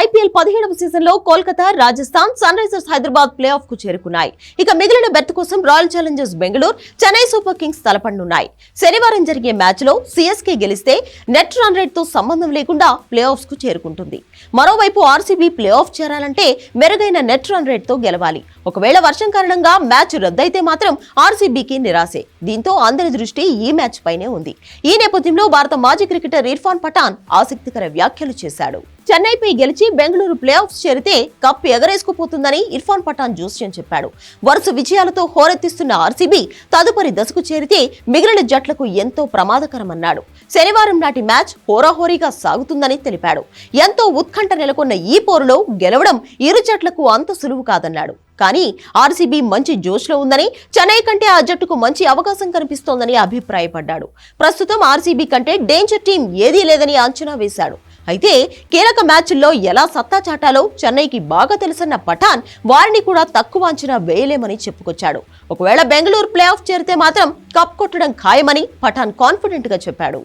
IPL పదిహేడవ సీజన్లో Kolkata Rajasthan Sunrisers Hyderabad play ఆఫ్కు చేరుకున్నాయి. ఇక మిగిలిన బెర్త్ కోసం Royal Challengers Bengaluru Chennai Super Kings తలపడనున్నాయి శనివారం జరిగే మ్యాచ్లో సిఎస్కే గెలిస్తే నెట్ రన్ రేట్తో సంబంధం లేకుండా ప్లే ఆఫ్స్కు చేరుకుంటుంది. మరోవైపు ఆర్సీబీ ప్లే ఆఫ్ చేరాలంటే మెరుగైన నెట్ రన్ రేట్తో గెలవాలి. ఒకవేళ వర్షం కారణంగా మ్యాచ్ రద్దయితే మాత్రం ఆర్సీబీకి నిరాశే. దీంతో అందరి దృష్టి ఈ మ్యాచ్ పైనే ఉంది. ఈ నేపథ్యంలో భారత మాజీ క్రికెటర్ ఇర్ఫాన్ పఠాన్ ఆసక్తికర వ్యాఖ్యలు చేశాడు. చెన్నైపై గెలిచి బెంగళూరు ప్లే ఆఫ్స్ చేరితే కప్ ఎగరేసుకుపోతుందని ఇర్ఫాన్ పఠాన్ జోస్యం చెప్పాడు. వరుస విజయాలతో హోరెత్తిస్తున్న ఆర్సీబీ తదుపరి దశకు చేరితే మిగిలిన జట్లకు ఎంతో ప్రమాదకరమన్నాడు. శనివారం నాటి మ్యాచ్ హోరాహోరీగా సాగుతుందని తెలిపాడు. ఎంతో ఉత్కంఠ నెలకొన్న ఈ పోరులో గెలవడం ఇరు జట్లకు అంత సులువు కాదన్నాడు. కానీ ఆర్సీబీ మంచి జోష్లో ఉందని చెన్నై కంటే ఆ జట్టుకు మంచి అవకాశం కనిపిస్తోందని అభిప్రాయపడ్డాడు. ప్రస్తుతం ఆర్సీబీ కంటే డేంజర్ టీం ఏదీ లేదని అంచనా వేశాడు. అయితే కీలక మ్యాచ్ల్లో ఎలా సత్తా చాటాలో చెన్నైకి బాగా తెలుసన్న పఠాన్ వారిని కూడా తక్కువ అంచనా వేయలేమని చెప్పుకొచ్చాడు. ఒకవేళ బెంగళూరు ప్లే ఆఫ్ చేరితే మాత్రం కప్ కొట్టడం ఖాయమని పఠాన్ కాన్ఫిడెంట్గా చెప్పాడు.